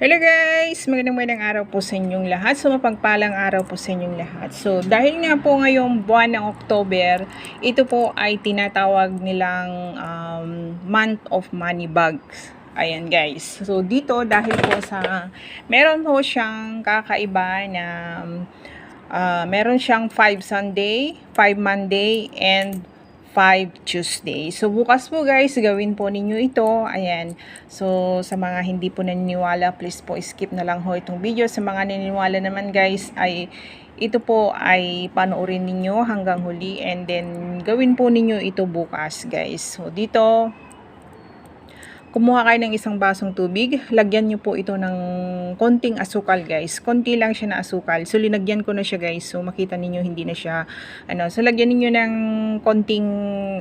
Hello guys! Magandang magandang araw po sa inyong lahat. So, mapagpalang araw po sa inyong lahat. So, dahil nga po ngayong buwan ng October, ito po ay tinatawag nilang um, month of money bags. Ayan guys. So, dito dahil po sa, meron po siyang kakaiba na uh, meron siyang 5 Sunday, 5 Monday, and 5 Tuesday. So, bukas po guys, gawin po ninyo ito. Ayan. So, sa mga hindi po naniniwala, please po skip na lang ho itong video. Sa mga naniniwala naman guys, ay ito po ay panoorin ninyo hanggang huli and then gawin po ninyo ito bukas guys. So, dito, kumuha kayo ng isang basong tubig, lagyan nyo po ito ng konting asukal guys. Konti lang siya na asukal. So linagyan ko na siya guys. So makita ninyo hindi na siya ano. So lagyan niyo ng konting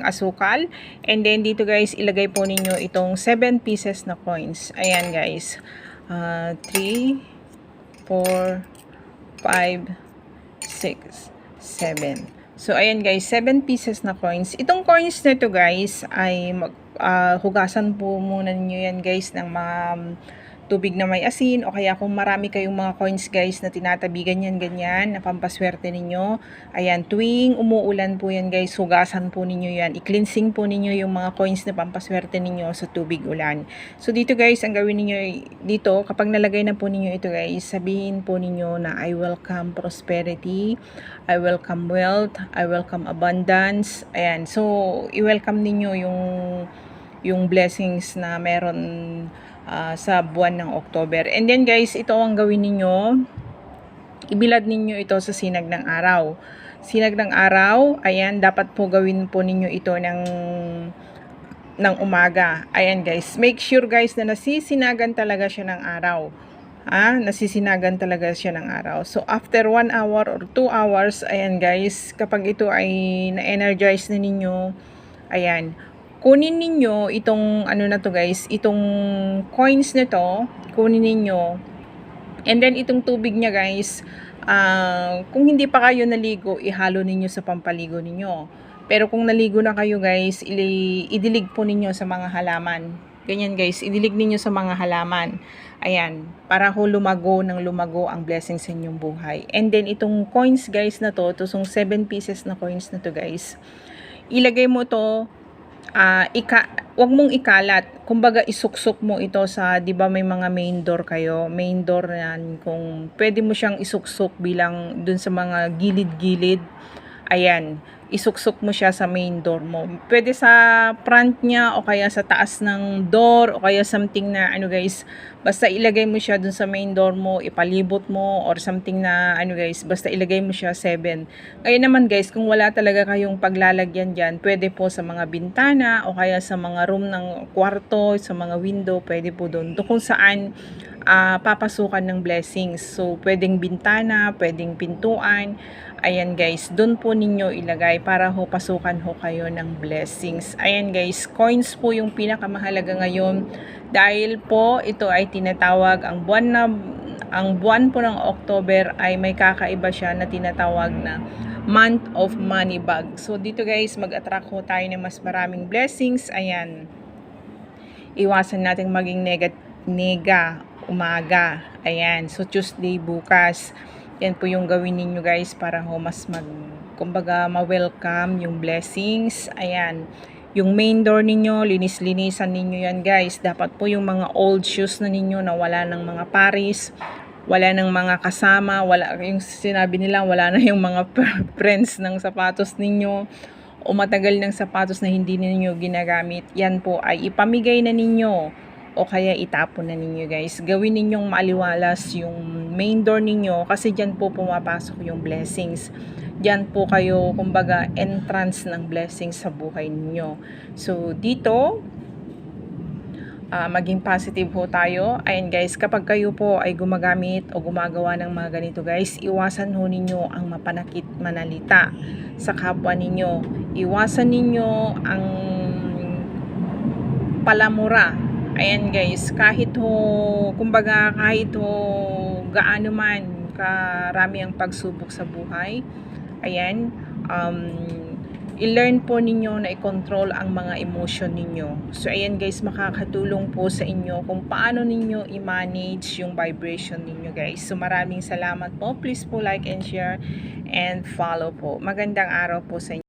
asukal. And then dito guys ilagay po ninyo itong 7 pieces na coins. Ayan guys. Uh, 3 4 5 6 7 So, ayan guys, 7 pieces na coins. Itong coins na to guys, ay mag, uh, hugasan po muna ninyo yan guys ng mga um, tubig na may asin o kaya kung marami kayong mga coins guys na tinatabi ganyan ganyan na pampaswerte ninyo. Ayan tuwing umuulan po yan guys hugasan po ninyo yan. I-cleansing po ninyo yung mga coins na pampaswerte ninyo sa tubig ulan. So dito guys ang gawin ninyo dito kapag nalagay na po ninyo ito guys sabihin po ninyo na I welcome prosperity. I welcome wealth. I welcome abundance. Ayan so i-welcome ninyo yung yung blessings na meron uh, sa buwan ng October. And then guys, ito ang gawin ninyo. Ibilad ninyo ito sa sinag ng araw. Sinag ng araw, ayan, dapat po gawin po ninyo ito ng ng umaga. Ayan guys, make sure guys na nasisinagan talaga siya ng araw. Ah, nasisinagan talaga siya ng araw. So, after 1 hour or 2 hours, ayan guys, kapag ito ay na-energize na ninyo, ayan, kunin ninyo itong ano na to guys, itong coins na to, kunin ninyo. And then itong tubig niya guys, uh, kung hindi pa kayo naligo, ihalo ninyo sa pampaligo ninyo. Pero kung naligo na kayo guys, idilig po ninyo sa mga halaman. Ganyan guys, idilig ninyo sa mga halaman. Ayan, para ho lumago ng lumago ang blessing sa inyong buhay. And then itong coins guys na to, to 7 pieces na coins na to guys. Ilagay mo to uh, ika, wag mong ikalat. Kumbaga isuksok mo ito sa, 'di ba may mga main door kayo, main door yan kung pwede mo siyang isuksok bilang dun sa mga gilid-gilid. Ayan, isuksok mo siya sa main door mo. Pwede sa front niya o kaya sa taas ng door o kaya something na ano guys, basta ilagay mo siya dun sa main door mo, ipalibot mo or something na ano guys, basta ilagay mo siya 7. Ngayon naman guys, kung wala talaga kayong paglalagyan diyan, pwede po sa mga bintana o kaya sa mga room ng kwarto, sa mga window, pwede po doon. Doon kung saan uh, papasukan ng blessings. So, pwedeng bintana, pwedeng pintuan, Ayan guys, doon po ninyo ilagay para ho pasukan ho kayo ng blessings. Ayan guys, coins po yung pinakamahalaga ngayon dahil po ito ay tinatawag ang buwan na ang buwan po ng October ay may kakaiba siya na tinatawag na month of money bag. So dito guys, mag-attract ho tayo ng mas maraming blessings. Ayan. Iwasan natin maging nega, nega umaga. Ayan. So Tuesday bukas yan po yung gawin ninyo guys para ho mas mag, kumbaga ma-welcome yung blessings. Ayan. Yung main door ninyo, linis-linisan ninyo yan guys. Dapat po yung mga old shoes na ninyo na wala ng mga paris, wala ng mga kasama, wala yung sinabi nila wala na yung mga friends ng sapatos ninyo o matagal ng sapatos na hindi ninyo ginagamit. Yan po ay ipamigay na ninyo o kaya itapon na ninyo guys. Gawin ninyong maliwalas yung main door ninyo kasi dyan po pumapasok yung blessings. Dyan po kayo, kumbaga, entrance ng blessings sa buhay ninyo. So, dito, uh, maging positive po tayo. Ayan guys, kapag kayo po ay gumagamit o gumagawa ng mga ganito guys, iwasan ho ninyo ang mapanakit manalita sa kapwa ninyo. Iwasan ninyo ang palamura Ayan guys, kahit ho, kumbaga kahit ho gaano man karami ang pagsubok sa buhay, ayan, um, i-learn po ninyo na i-control ang mga emotion ninyo. So, ayan guys, makakatulong po sa inyo kung paano ninyo i-manage yung vibration ninyo guys. So, maraming salamat po. Please po like and share and follow po. Magandang araw po sa inyo.